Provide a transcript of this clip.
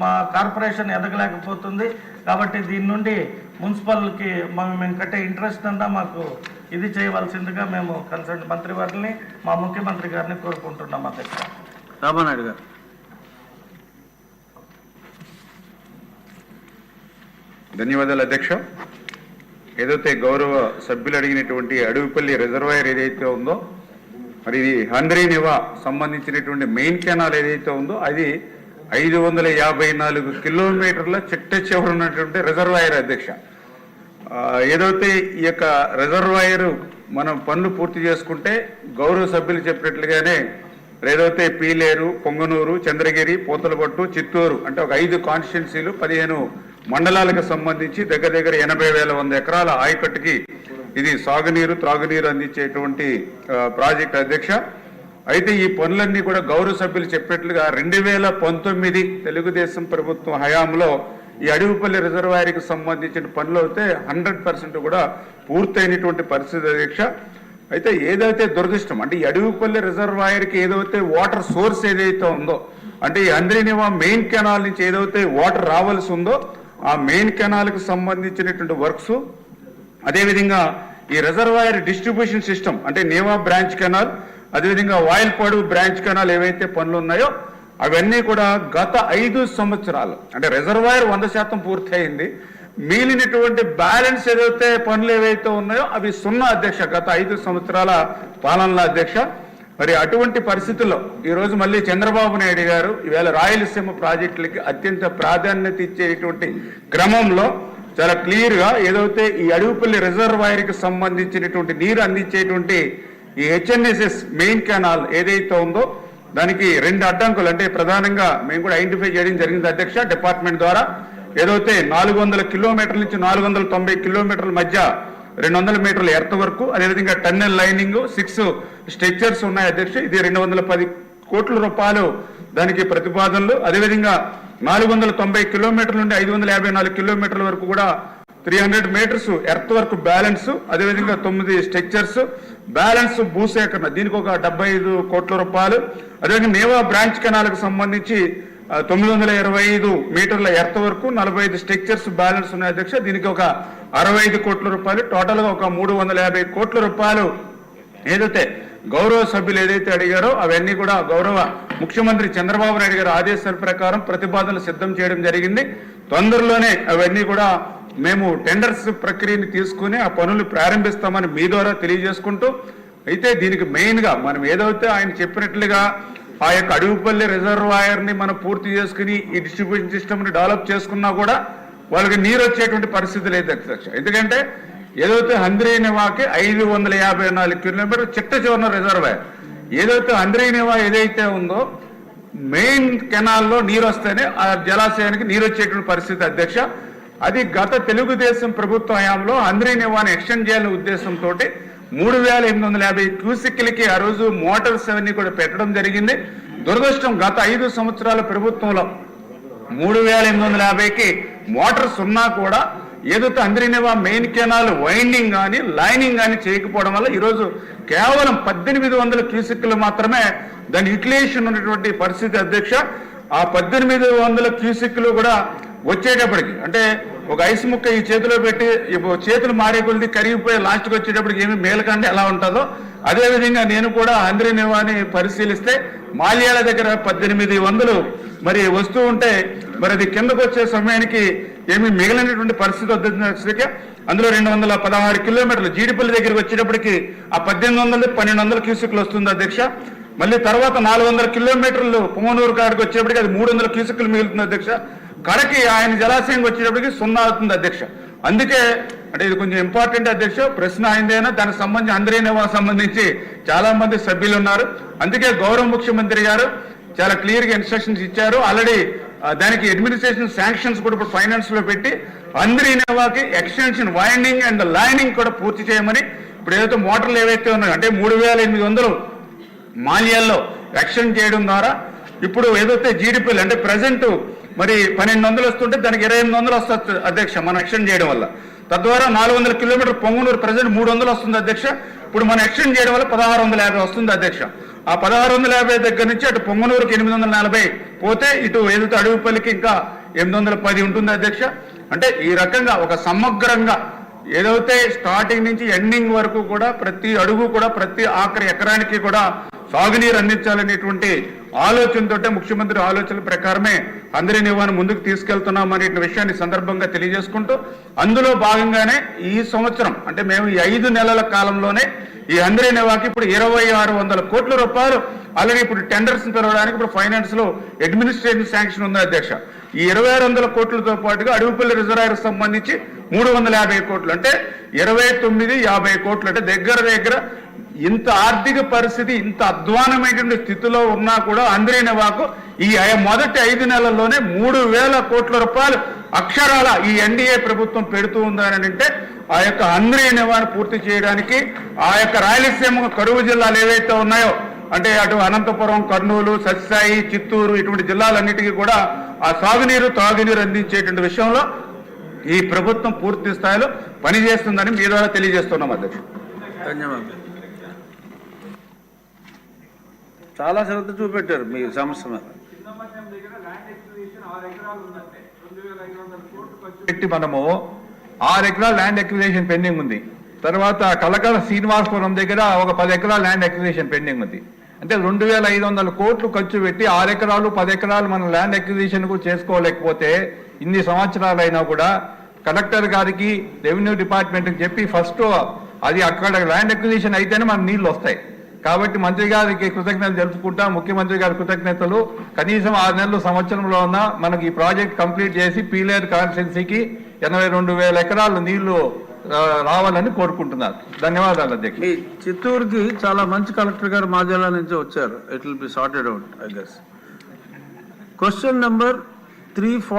మా కార్పొరేషన్ ఎదగలేకపోతుంది. కాబట్టి దీని నుండి మున్సిపల్కి మేము మేము కట్టే ఇంట్రెస్ట్ అంతా మాకు ఇది చేయవలసిందిగా మేము కన్సర్న్ మంత్రి వారిని మా ముఖ్యమంత్రి గారిని కోరుకుంటున్నాం అధ్యక్ష రామానాయుడు గారు. ధన్యవాదాలు అధ్యక్ష. ఏదైతే గౌరవ సభ్యులు అడిగినటువంటి అడవిపల్లి రిజర్వాయర్ ఏదైతే ఉందో మరి ఇది హంద్రీనివా సంబంధించినటువంటి మెయిన్ కెనాల్ ఏదైతే ఉందో అది ఐదు వందల యాభై నాలుగు కిలోమీటర్ల చిట్ట చివర ఉన్నటువంటి రిజర్వాయర్ అధ్యక్ష. ఏదైతే ఈ యొక్క రిజర్వాయర్ మనం పనులు పూర్తి చేసుకుంటే గౌరవ సభ్యులు చెప్పినట్లుగానే ఏదైతే పీలేరు పొంగనూరు చంద్రగిరి పూతలపట్టు చిత్తూరు అంటే ఒక ఐదు కాన్స్టిట్యున్సీలు పదిహేను మండలాలకు సంబంధించి దగ్గర దగ్గర ఎనభై వేల వంద ఎకరాల ఆయకట్టుకి ఇది సాగునీరు త్రాగునీరు అందించేటువంటి ప్రాజెక్ట్ అధ్యక్ష. అయితే ఈ పనులన్నీ కూడా గౌరవ సభ్యులు చెప్పినట్లుగా రెండు వేల పంతొమ్మిది తెలుగుదేశం ప్రభుత్వం హయాంలో ఈ అడవిపల్లి రిజర్వాయర్కి సంబంధించిన పనులు అయితే హండ్రెడ్ పర్సెంట్ కూడా పూర్తయినటువంటి పరిస్థితి అధ్యక్ష. అయితే ఏదైతే దురదృష్టం అంటే ఈ అడవిపల్లి రిజర్వాయర్కి ఏదైతే వాటర్ సోర్స్ ఏదైతే ఉందో అంటే ఈ అంద్రినివా మెయిన్ కెనాల్ నుంచి ఏదైతే వాటర్ రావాల్సి ఉందో ఆ మెయిన్ కెనాల్కి సంబంధించినటువంటి వర్క్స్ అదేవిధంగా ఈ రిజర్వాయర్ డిస్ట్రిబ్యూషన్ సిస్టమ్ అంటే నేవా బ్రాంచ్ కెనాల్ అదేవిధంగా వాయిల్పాడు బ్రాంచ్ కెనాల్ ఏవైతే పనులు ఉన్నాయో అవన్నీ కూడా గత ఐదు సంవత్సరాలు అంటే రిజర్వాయర్ వంద శాతం పూర్తయింది. మిగిలినటువంటి బ్యాలెన్స్ ఏదైతే పనులు ఏవైతే ఉన్నాయో అవి సున్నా అధ్యక్ష గత ఐదు సంవత్సరాల పాలనలో అధ్యక్ష. మరి అటువంటి పరిస్థితుల్లో ఈరోజు మళ్ళీ చంద్రబాబు నాయుడు గారు ఈవేళ రాయలసీమ ప్రాజెక్టులకి అత్యంత ప్రాధాన్యత ఇచ్చేటువంటి క్రమంలో చాలా క్లియర్గా ఏదైతే ఈ అడవిపల్లి రిజర్వాయర్కి సంబంధించినటువంటి నీరు అందించేటువంటి ఈ హెచ్ఎన్ఎస్ఎస్ మెయిన్ కెనాల్ ఏదైతే ఉందో దానికి రెండు అడ్డంకులు. అంటే ప్రధానంగా మేము కూడా ఐడెంటిఫై చేయడం జరిగింది అధ్యక్ష డిపార్ట్మెంట్ ద్వారా. ఏదైతే నాలుగు వందల కిలోమీటర్ల నుంచి నాలుగు వందల తొంభై కిలోమీటర్ల మధ్య రెండు వందల మీటర్ల ఎర్త్ వరకు అదేవిధంగా టన్నెల్ లైనింగ్ సిక్స్ స్ట్రక్చర్స్ ఉన్నాయి అధ్యక్ష. ఇది రెండు వందల పది కోట్ల రూపాయలు దానికి ప్రతిపాదనలు. అదేవిధంగా నాలుగు వందల తొంభై కిలోమీటర్ల నుండి ఐదు వందల యాభై నాలుగు కిలోమీటర్ల వరకు కూడా three hundred metres earth work balance అదేవిధంగా తొమ్మిది స్ట్రక్చర్స్ బ్యాలెన్స్ భూసేకరణ దీనికి ఒక డెబ్బై ఐదు కోట్ల రూపాయలు. అదేవిధంగా నేవా బ్రాంచ్ కెనాలకు సంబంధించి తొమ్మిది వందల ఇరవై ఐదు మీటర్ల ఎర్త్ వరకు నలభై ఐదు స్ట్రక్చర్స్ బ్యాలెన్స్ ఉన్నాయి అధ్యక్ష. దీనికి ఒక అరవై ఐదు కోట్ల రూపాయలు. టోటల్గా ఒక మూడు వందల యాభై కోట్ల రూపాయలు. ఏదైతే గౌరవ సభ్యులు ఏదైతే అడిగారో అవన్నీ కూడా గౌరవ ముఖ్యమంత్రి చంద్రబాబు నాయుడు గారి ఆదేశాల ప్రకారం ప్రతిపాదనలు సిద్ధం చేయడం జరిగింది. తొందరలోనే అవన్నీ కూడా మేము టెండర్స్ ప్రక్రియని తీసుకుని ఆ పనులు ప్రారంభిస్తామని మీ ద్వారా తెలియజేసుకుంటూ అయితే దీనికి మెయిన్గా మనం ఏదైతే ఆయన చెప్పినట్లుగా ఆ యొక్క అడవిపల్లి రిజర్వాయర్ని మనం పూర్తి చేసుకుని ఈ డిస్ట్రిబ్యూషన్ సిస్టమ్ని డెవలప్ చేసుకున్నా కూడా వాళ్ళకి నీరు వచ్చేటువంటి పరిస్థితి లేదు అధ్యక్ష. ఎందుకంటే ఏదైతే హంద్రీనివాకి ఐదు వందల యాభై నాలుగు కిలోమీటర్ చిట్ట చివరన రిజర్వాయర్ ఏదైతే హంద్రీనివా ఏదైతే ఉందో మెయిన్ కెనాల్లో నీరు వస్తేనే ఆ జలాశయానికి నీరు వచ్చేటువంటి పరిస్థితి అధ్యక్ష. అది గత తెలుగుదేశం ప్రభుత్వ హయాంలో హంద్రీనివాని ఎక్స్టెండ్ చేయాలనే ఉద్దేశంతో మూడు వేల ఎనిమిది వందల యాభై క్యూసిక్లకి ఆ రోజు మోటార్స్ అవన్నీ కూడా పెట్టడం జరిగింది. దురదృష్టం గత ఐదు సంవత్సరాల ప్రభుత్వంలో మూడు వేల ఎనిమిది వందల యాభైకి మోటార్స్ ఉన్నా కూడా ఏదైతే అందరినేవా మెయిన్ కెనాల్ వైండింగ్ కానీ లైనింగ్ కానీ చేయకపోవడం వల్ల ఈరోజు కేవలం పద్దెనిమిది వందల క్యూసిక్లు మాత్రమే దాని యూటిలైజేషన్ ఉన్నటువంటి పరిస్థితి అధ్యక్ష. ఆ పద్దెనిమిది వందల క్యూసిక్లు కూడా వచ్చేటప్పటికి అంటే ఒక ఐస్ ముక్క ఈ చేతిలో పెట్టి చేతులు మారే కొలిది కరిగిపోయి లాస్ట్కి వచ్చేటప్పటికి ఏమి మేలకండి ఎలా ఉంటుందో. అదేవిధంగా నేను కూడా అంద్రి నివాని పరిశీలిస్తే మాల్యాల దగ్గర పద్దెనిమిది వందలు మరి వస్తూ ఉంటే మరి అది కిందకు వచ్చే సమయానికి ఏమి మిగిలినటువంటి పరిస్థితి వద్దరికి అందులో రెండు వందల పదహారు కిలోమీటర్లు జీడిపల్లి దగ్గరికి వచ్చేటప్పటికి ఆ పద్దెనిమిది వందలు పన్నెండు వందల క్యూసిక్లు వస్తుంది అధ్యక్ష. మళ్ళీ తర్వాత నాలుగు వందల కిలోమీటర్లు పొంగనూరు కాడికి వచ్చేప్పటికి అది మూడు వందల క్యూసిక్లు మిగులుతుంది అధ్యక్ష. కడకి ఆయన జలాశయం వచ్చేటప్పటికి సున్నా అవుతుంది అధ్యక్ష. అందుకే అంటే ఇది కొంచెం ఇంపార్టెంట్ అధ్యక్ష ప్రశ్న అయిందేనా? దానికి సంబంధించి అందరినేవా సంబంధించి చాలా మంది సభ్యులు ఉన్నారు. అందుకే గౌరవ ముఖ్యమంత్రి గారు చాలా క్లియర్గా ఇన్స్ట్రక్షన్స్ ఇచ్చారు. ఆల్రెడీ దానికి అడ్మినిస్ట్రేషన్ శాంక్షన్స్ కూడా ఇప్పుడు ఫైనాన్స్లో పెట్టి అందరి నేవాకి ఎక్స్టెన్షన్ వైండింగ్ అండ్ లైనింగ్ కూడా పూర్తి చేయమని ఇప్పుడు ఏదైతే మోటార్లు ఏవైతే ఉన్నాయో అంటే మూడు వేల ఎనిమిది వందలు మాల్యాల్లో ఎక్స్టెండ్ చేయడం ద్వారా ఇప్పుడు ఏదైతే జీడిపిలు అంటే ప్రజెంట్ మరి పన్నెండు వందలు వస్తుంటే దానికి ఇరవై ఎనిమిది వందలు వస్తుంది అధ్యక్ష మనం ఎక్స్టెండ్ చేయడం వల్ల. తద్వారా నాలుగు వందల కిలోమీటర్ పొంగునూరు ప్రజెంట్ మూడు వందలు వస్తుంది అధ్యక్ష. ఇప్పుడు మనం ఎక్స్టెండ్ చేయడం వల్ల పదహారు వందల యాభై వస్తుంది అధ్యక్ష. ఆ పదహారు వందల యాభై దగ్గర నుంచి అటు పొంగనూరుకి ఎనిమిది వందల నలభై పోతే ఇటు ఏదైతే అడవిపల్లికి ఇంకా ఎనిమిది వందల పది ఉంటుంది అధ్యక్ష. అంటే ఈ రకంగా ఒక సమగ్రంగా ఏదైతే స్టార్టింగ్ నుంచి ఎండింగ్ వరకు కూడా ప్రతి అడుగు కూడా ప్రతి ఆఖరి ఎకరానికి కూడా సాగునీరు అందించాలనేటువంటి ఆలోచనతోటే ముఖ్యమంత్రి ఆలోచన ప్రకారమే అందరి నివారణ ముందుకు తీసుకెళ్తున్నాం అనే విషయాన్ని సందర్భంగా తెలియజేసుకుంటూ అందులో భాగంగానే ఈ సంవత్సరం అంటే మేము ఈ ఐదు నెలల కాలంలోనే ఈ అందరి నివాకి ఇప్పుడు ఇరవై ఆరు వందల కోట్ల రూపాయలు అలాగే ఇప్పుడు టెండర్స్ పిలవడానికి ఇప్పుడు ఫైనాన్స్లో అడ్మినిస్ట్రేటివ్ శాంక్షన్ ఉంది అధ్యక్ష. ఈ ఇరవై ఆరు వందల కోట్లతో పాటుగా అడవిపల్లి రిజర్వాయర్ సంబంధించి మూడు వందల యాభై కోట్లు అంటే ఇరవై తొమ్మిది యాభై కోట్లు అంటే దగ్గర దగ్గర ఇంత ఆర్థిక పరిస్థితి ఇంత అధ్వానమైనటువంటి స్థితిలో ఉన్నా కూడా అందరైన వాకు ఈ మొదటి ఐదు నెలల్లోనే మూడు వేల కోట్ల రూపాయలు అక్షరాల ఈ ఎన్డీఏ ప్రభుత్వం పెడుతూ ఉందని అంటే ఆ యొక్క అందరి నివారణ పూర్తి చేయడానికి ఆ యొక్క రాయలసీమ కరువు జిల్లాలు ఏవైతే ఉన్నాయో అంటే అటు అనంతపురం కర్నూలు సత్సాయి చిత్తూరు ఇటువంటి జిల్లాలన్నిటికీ కూడా ఆ సాగునీరు తాగునీరు అందించేటువంటి విషయంలో ఈ ప్రభుత్వం పూర్తి స్థాయిలో పనిచేస్తుందని మీ ద్వారా తెలియజేస్తున్నాం అధ్యక్షుడు. ధన్యవాదాలు. చాలా శ్రద్ధ చూపెట్టారు మీ సమస్య మీద. పెట్టి మనము ఆరు ఎకరాల ల్యాండ్ ఎక్విజేషన్ పెండింగ్ ఉంది. తర్వాత కలకల శ్రీనివాసపురం దగ్గర ఒక పది ఎకరాల ల్యాండ్ ఎక్విజేషన్ పెండింగ్ ఉంది. అంటే రెండు వేల ఐదు వందల కోట్లు ఖర్చు పెట్టి ఆరు ఎకరాలు పది ఎకరాలు మనం ల్యాండ్ ఎక్విజిషన్కు చేసుకోలేకపోతే ఇన్ని సంవత్సరాలైనా కూడా కలెక్టర్ గారికి రెవెన్యూ డిపార్ట్మెంట్కి చెప్పి ఫస్ట్ అది అక్కడ ల్యాండ్ ఎక్విజిషన్ అయితేనే మనకు నీళ్ళు వస్తాయి. కాబట్టి మంత్రి గారికి కృతజ్ఞతలు జరుపుకుంటా ముఖ్యమంత్రి గారి కృతజ్ఞతలు. కనీసం ఆరు నెలలు సంవత్సరంలో ఉన్న మనకి ఈ ప్రాజెక్ట్ కంప్లీట్ చేసి పీలేరు కాన్స్టిట్యున్సీకి ఎనభై రెండు వేల ఎకరాలు నీళ్ళు రావాలని కోరుకుంటున్నారు. ధన్యవాదాలు అధ్యక్ష. చిత్తూరుకి చాలా మంచి కలెక్టర్ గారు మా జిల్లా నుంచి వచ్చారు. It will be sorted out I guess question number three